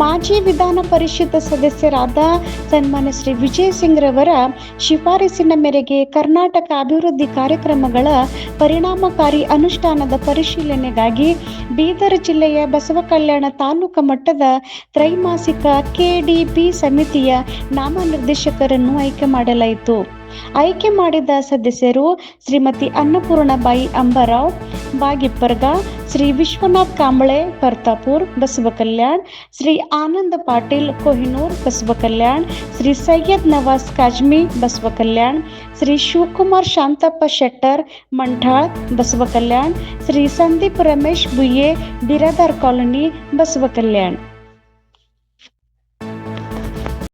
ಮಾಜಿ ವಿಧಾನ ಪರಿಷತ್ ಸದಸ್ಯರಾದ ಸನ್ಮಾನ್ಯ ಶ್ರೀ ವಿಜಯ್ ಸಿಂಗ್ ರವರ ಶಿಫಾರಸಿನ ಮೇರೆಗೆ ಕರ್ನಾಟಕ ಅಭಿವೃದ್ಧಿ ಕಾರ್ಯಕ್ರಮಗಳ ಪರಿಣಾಮಕಾರಿ ಅನುಷ್ಠಾನದ ಪರಿಶೀಲನೆಗಾಗಿ ಬೀದರ್ ಜಿಲ್ಲೆಯ ಬಸವ ಕಲ್ಯಾಣ ತಾಲೂಕು ಮಟ್ಟದ ತ್ರೈಮಾಸಿಕ ಕೆಡಿಪಿ ಸಮಿತಿಯ ನಾಮನಿರ್ದೇಶಕರನ್ನು ಆಯ್ಕೆ ಮಾಡಲಾಯಿತು. ಆಯ್ಕೆ ಮಾಡಿದ ಸದಸ್ಯರು ಶ್ರೀಮತಿ ಅನ್ನಪೂರ್ಣಬಾಯಿ ಅಂಬರಾವ್ ಬಾಗಿಪ್ಪರ್ಗ श्री विश्वनाथ कांबळे परतापूर बसव कल्याण श्री आनंद पाटील कोहिनूर बसव कल्याण श्री सय्यद नवाज़ काजमी बसव कल्याण श्री शिवकुमार शांतप्प शेट्टर मंठाळ बसव कल्याण श्री संदीप रमेश बुये बिरादार कॉलनी बसव कल्याण